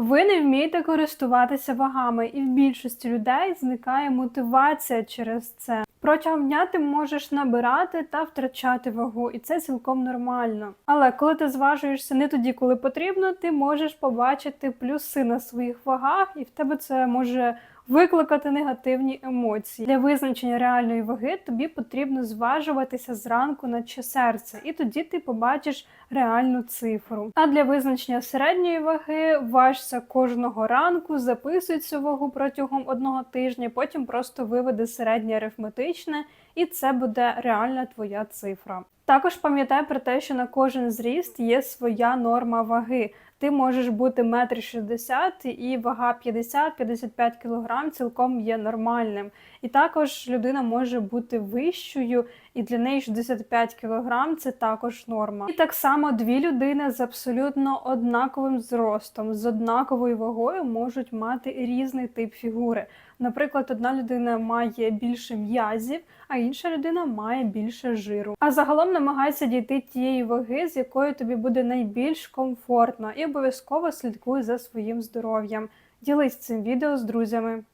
Ви не вмієте користуватися вагами, і в більшості людей зникає мотивація через це. Протягом дня ти можеш набирати та втрачати вагу, і це цілком нормально. Але коли ти зважуєшся не тоді, коли потрібно, ти можеш побачити плюси на своїх вагах, і в тебе це може викликати негативні емоції. Для визначення реальної ваги тобі потрібно зважуватися зранку наче серце, і тоді ти побачиш реальну цифру. А для визначення середньої ваги важся кожного ранку, записуй цю вагу протягом одного тижня, потім просто виведи середнє арифметичне, і це буде реальна твоя цифра. Також пам'ятай про те, що на кожен зріст є своя норма ваги. Ти можеш бути метр шістдесят і вага 50-55 кг цілком є нормальним. І також людина може бути вищою, і для неї 65 кг це також норма. І так само дві людини з абсолютно однаковим зростом, з однаковою вагою можуть мати різний тип фігури. Наприклад, одна людина має більше м'язів, а інша людина має більше жиру. А загалом намагайся дійти тієї ваги, з якою тобі буде найбільш комфортно, і обов'язково слідкуй за своїм здоров'ям. Ділись цим відео з друзями.